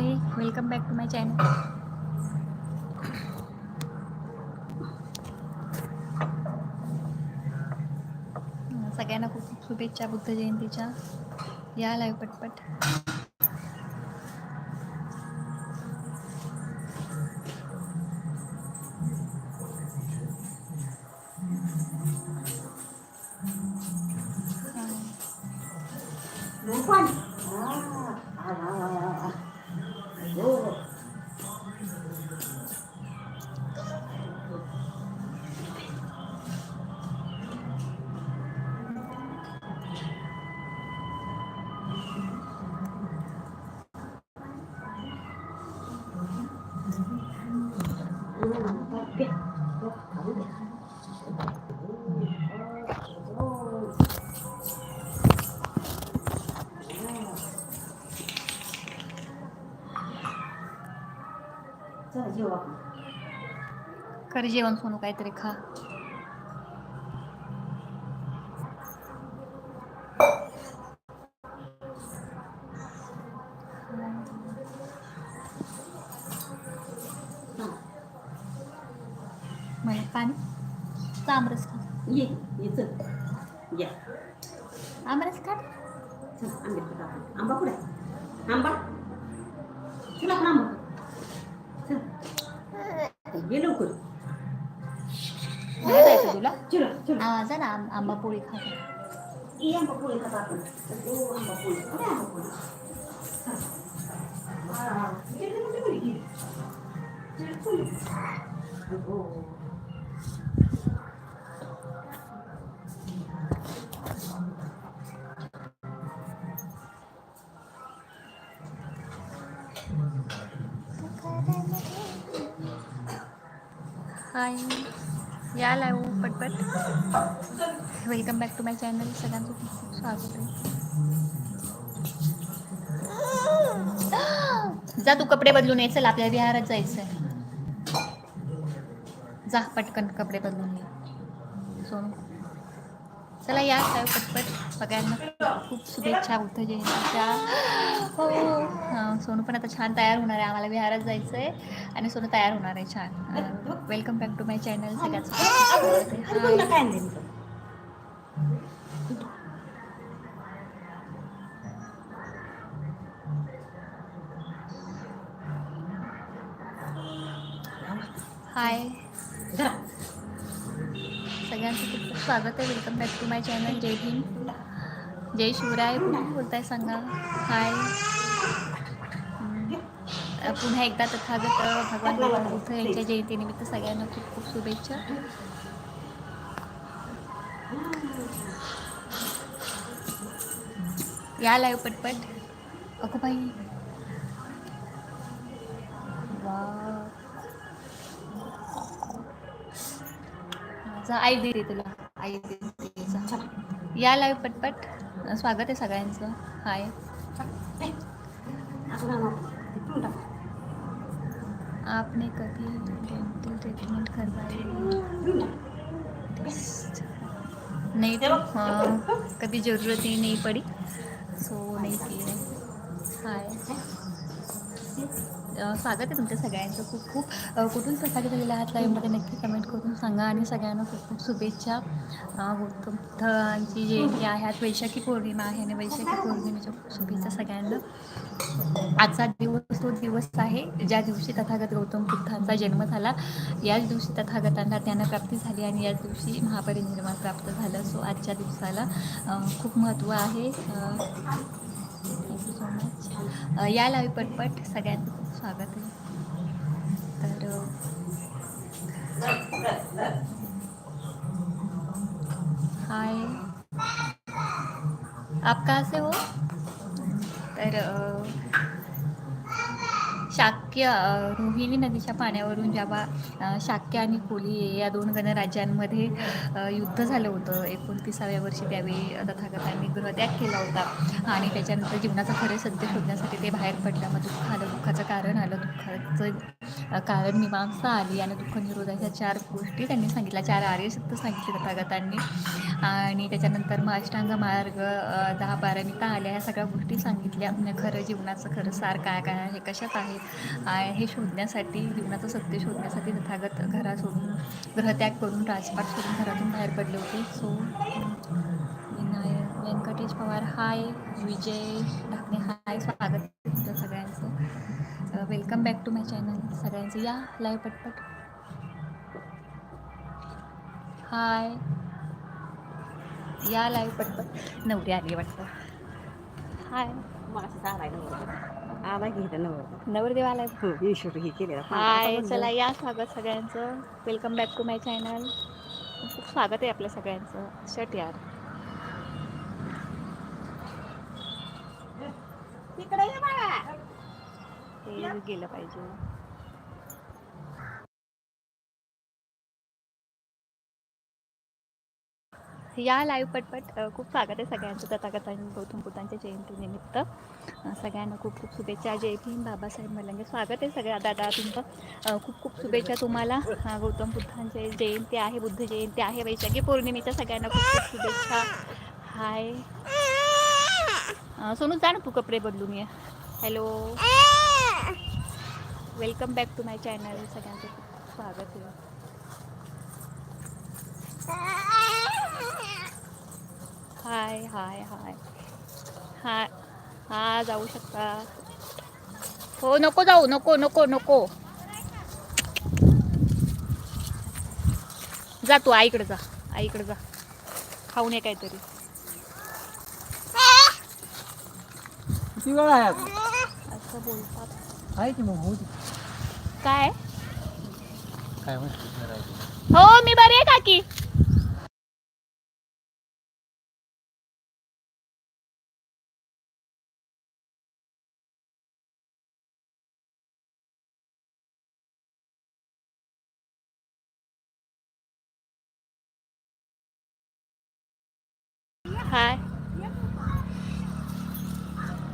Hi welcome back to my channel सगळ्यांना खूप खूप शुभेच्छा बुद्ध जयंतीच्या. या लाईव्ह पटपट. Lupan. जेवा. कर जेवण सोनू काहीतरी खा. मला पाणी? का आमरस खा. ये ये चल. या. आमरस खा. चल आंबे कुठे? आंबा. चला आपण आंबा. चला चला आ, जा ना आं- आंबा पोळी खा जा. ये आंबा पोळी खात आपण ओ आंबा पोळी कुठे आहे आंबा पोळी हा, इकडे या लाईव्ह पटपट. Welcome back to my channel सगळ्यांचं खूप खूप स्वागत आहे. जा तू कपडे बदलून ये. चल आपल्याला विहारात जायचं आहे जा पटकन कपडे बदलून ये. सोनू. चला या लाईव्ह पटपट सगळ्यांना खूप शुभेच्छा बुद्ध जयंतीच्या हो सोनू पण आता छान तयार होणार आहे. आम्हाला विहारात जायचं आहे आणि सोनू तयार होणार आहे छान. Welcome back to my channel hi स्वागत आहे. Welcome back to my channel जय भीम जय शिवराय कुठून बोलताय सांगा. हाय पुन्हा एकदा तथागत भगवान गौतम बुद्ध यांच्या जयंतीनिमित्त सगळ्यांना खूप खूप शुभेच्छा. या लाईव्ह पटपट. अगो बाई. वा जा आई दे तुला. या लाईव्ह पटपट. स्वागत आहे सगळ्यांचं. हाय आपने कभी डेंटल ट्रीटमेंट करवाई? नहीं तो हाँ कभी ज़रूरत ही नहीं पड़ी. सो नहीं की हाय स्वागत आहे तुमच्या सगळ्यांचं. खूप खूप कुठून प्रसाद झालेला आहात लाईव्हमध्ये नक्की कमेंट करून सांगा आणि सगळ्यांना खूप खूप शुभेच्छा. गौतम बुद्धांची जयंती आहे आज वैशाखी पौर्णिमा आहे आणि वैशाखी पौर्णिमेच्या खूप शुभेच्छा सगळ्यांना. आजचा दिवस तो दिवस आहे ज्या दिवशी तथागत गौतम बुद्धांचा जन्म झाला याच दिवशी तथागतांना ज्ञानप्राप्ती झाली आणि याच दिवशी महापरिनिर्वाण प्राप्त झालं. सो आजच्या दिवसाला खूप महत्त्व आहे. थँक्यू सो मच या लावी पटपट सगळ्यांना स्वागत आहे. तर हाय. आप कहाँ से हो? तर शाक्य रोहिणी नदीच्या पाण्यावरून जेव्हा शाक्य आणि कोली या दोन गणराज्यांमध्ये युद्ध झालं होतं. एकोणतीसाव्या वर्षी त्यावेळी तथागतांनी गृहत्याग केला होता. आणि त्याच्यानंतर जीवनाचं खरे सत्य शोधण्यासाठी ते बाहेर पडलं मग दुःख आलं दुःखाचं कारण आलं. दुःखाचं कारण मीमांसा आली आणि दुःख निरोधाच्या चार गोष्टी त्यांनी सांगितल्या. चार आर्यशक्त सांगितले तथागतांनी आणि त्याच्यानंतर मग अष्टांग मार्ग दहा पारमिता आल्या ह्या सगळ्या गोष्टी सांगितल्या. म्हणजे खरं जीवनाचं खरं सार काय काय आहे कशात आहे? हे शोधण्यासाठी जीवनाचं सत्य शोधण्यासाठी तथागत घरा सोडून ग्रहत्याग करून राजपाट सोडून घरातून बाहेर पडले होते. So Venkatesh Pawar hi. Vijay Dhakane hi. स्वागत. Welcome back to my channel सगळ्यांचं. या लाईव्ह पटपट. हाय. या लाईव्ह पटपट. नवरी आली वाटतं. हाय. आला की इथं नवरदेव आलाय हे केलेलं हाय चला या स्वागत सगळ्यांचं. Welcome back to my channel. खूप स्वागत आहे आपल्या सगळ्यांचं. शट यार तिकडे ये बाळा हे गेलं पाहिजे. या लाईव्ह पटपट खूप स्वागत आहे सगळ्यांचं तथागतांनी गौतम बुद्धांच्या जयंतीनिमित्त. सगळ्यांना खूप खूप शुभेच्छा. जय भीम बाबासाहेब मलंगे स्वागत आहे सगळ्या दादा तुमचं. खूप खूप शुभेच्छा तुम्हाला. गौतम बुद्धांचे जयंती आहे बुद्ध जयंती आहे वैशाखी पौर्णिमेच्या सगळ्यांना खूप खूप शुभेच्छा. हाय. सोनू जा ना तू कपडे बदलून ये. Hello welcome back to my channel. सगळ्यांचं खूप स्वागत आहे. हाय हाय हाय. हाय हा जाऊ शकता. हो नको जाऊ नको नको नको. जा तू आईकडे जा आईकडे जा. खाऊन ये काहीतरी? असं बोलतात. आहे की मग होऊ दे. काय? काय म्हणते हो मी बरी आहे काकी. हाय.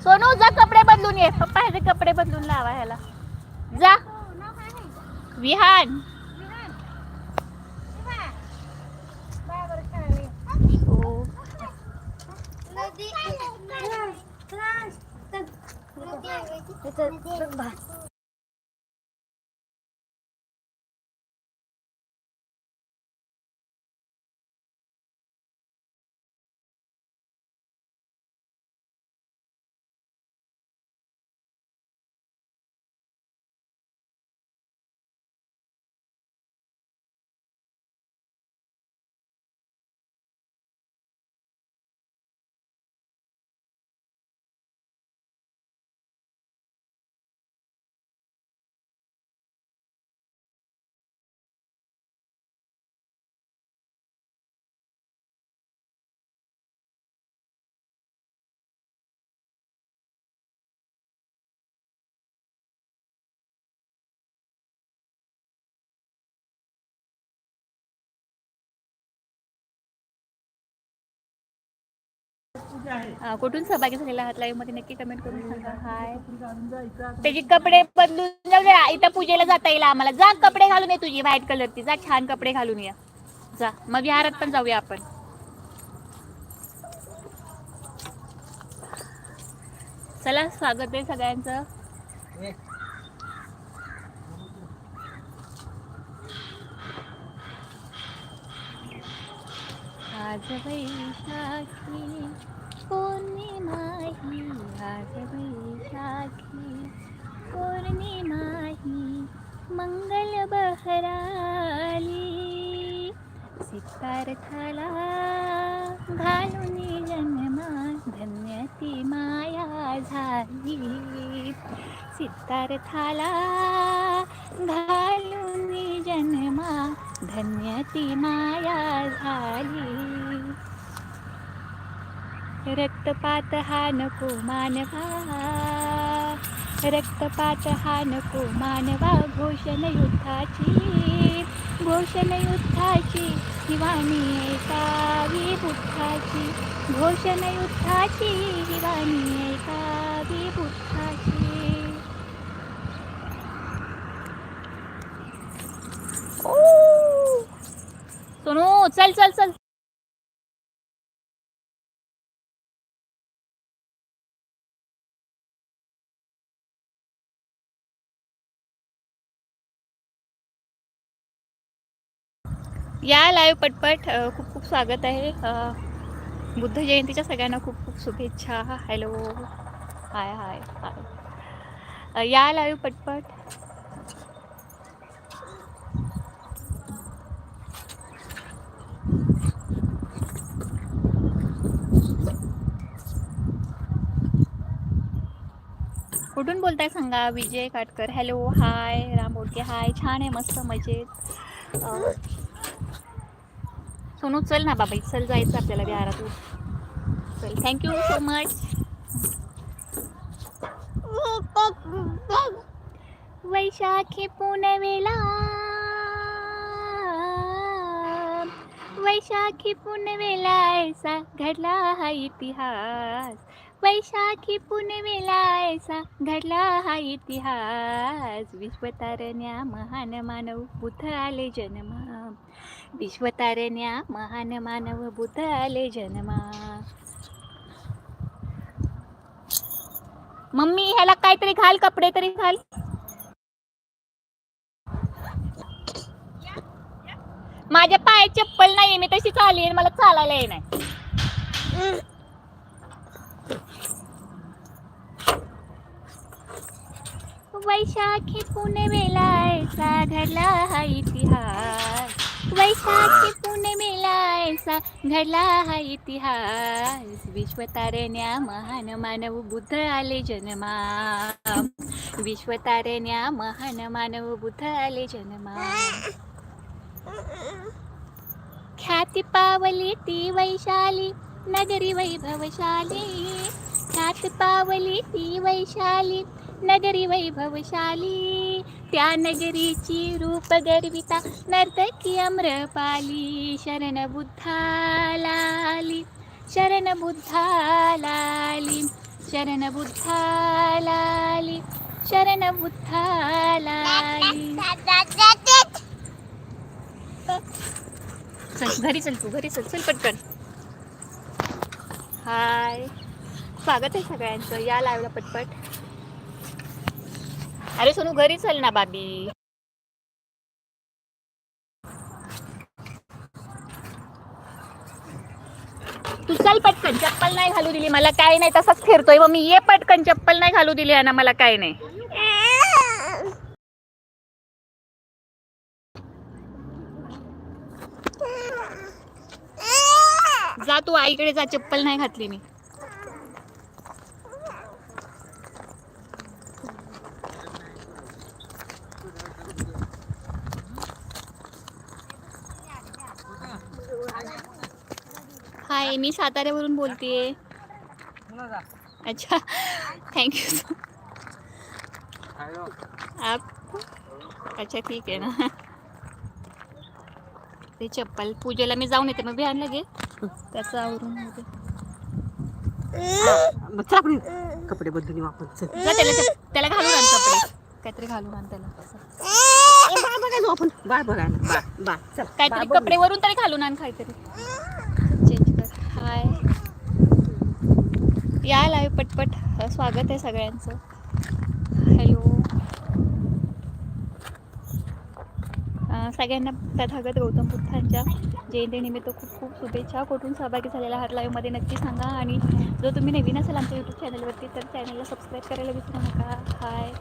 सोनू जा कपडे बदलून ये. पप्पा ह्याचे कपडे बदलून लावा ह्याला. जा. विहान. हो. कुठून सहभागी झालेला आहात? लाईव्हमध्ये नक्की कमेंट करून सांगा. हाय त्याचे कपडे बदलून जाऊ दे इथं पूजेला जाता येईल आम्हाला. जा कपडे घालून ये तुझी व्हाईट कलरची जा छान कपडे घालून ये. जा. मग विहारात पण जाऊया आपण. चला स्वागत आहे सगळ्यांचं. आज वैशाखी पौर्णिमा ही आज वैशाखी पौर्णिमा ही मंगल बहराली सिद्धार्थाला घालून जन्मा धन्य ती माया झाली. सिद्धार्थाला घालून जन्मा धन्य ती माया झाली. रक्तपात हा नको मानवा. रक्तपात हा नको मानवा. घोषण युद्धाची घोषण युद्धाची दिवाणी ऐकावी बुद्धाची. घोषण युद्धाची दिवाणी ऐकावी बुद्धाची. सोनू चल चल चल. या लाईव्ह पटपट खूप खूप स्वागत आहे. बुद्ध जयंतीच्या सगळ्यांना खूप खूप शुभेच्छा. हॅलो हाय हाय हाय या लाईव्ह पटपट. कुठून बोलताय सांगा? Vijay Katkar. Hello hi Ram Bodke hi छान आहे मस्त मजेत. सोनू चल ना बाबा चल जायचं आपल्याला विहारातून चल thank you so much Vaishakhi पुनवेला Vaishakhi पुनवेला ऐसा घडला हा इतिहास. वैशाखी पुनवेला ऐसा घडला हा इतिहास. विश्वतारण्या महान मानव बुद्ध आले जन्मा. विश्वतारण्या महान मानव बुद्ध आले जन्मा. मम्मी ह्याला काहीतरी घाल कपडे तरी घाल. माझ्या पायात चप्पल नाहीये मी तशी चालली मला चालायला येणार नाही. वैशाखी पुणे ऐसा घडला हा इतिहास. वैशाखी पुणे ऐसा घडला हा इतिहास. विश्वतारण्या महान मानव बुद्ध आले जन्मा विश्वतारण्या महान मानव बुद्ध आले जन्मा ख्याती पावली ती वैशाली नगरी वैभवशाली. ख्यात पावली ती वैशाली नगरी वैभवशाली. त्या नगरीची रूप गर्विता नर्तकी अम्रपाली शरण बुद्धालाली शरण बुद्धालाली शरण बुद्धालाली शरण बुद्धालाली चल घरी चल तू घरी चल चल पटकन. हाय. स्वागत आहे सगळ्यांचं. या लावला पटपट. अरे सोनू घरी चल ना बाबी. तू चल पटकन चप्पल नाही घालू दिली मला काय नाही तसाच फिरतोय मग मी. ये पटकन चप्पल नाही घालू दिली ना मला काय नाही. जा तू आईकडे जा चप्पल नाही घातली मी. हाय मी साताऱ्यावरून बोलतेय. अच्छा थँक्यू सो आप अच्छा ठीक आहे ना. ते चप्पल पूजेला मी जाऊन येते मग बिहान लगे त्याचं आवरून कपडे बदलून त्याला घालून आण कपडे. काहीतरी घालून आण त्याला. बघायला आपण. बाळ काहीतरी कपडे वरून तरी घालून आण काहीतरी चेंज कर हाय या लाईव्ह पटपट. स्वागत आहे सगळ्यांचं. हॅलो सगळ्यांना तथागत गौतम बुद्धांच्या जयंतीनिमित्त खूप खूप शुभेच्छा. कुठून सहभागी झालेला आहात लाईव्हमध्ये नक्की सांगा. आणि जर तुम्ही नवीन असाल आमच्या यूट्यूब चॅनलवरती तर चॅनलला सबस्क्राईब करायला विसरू नका. हाय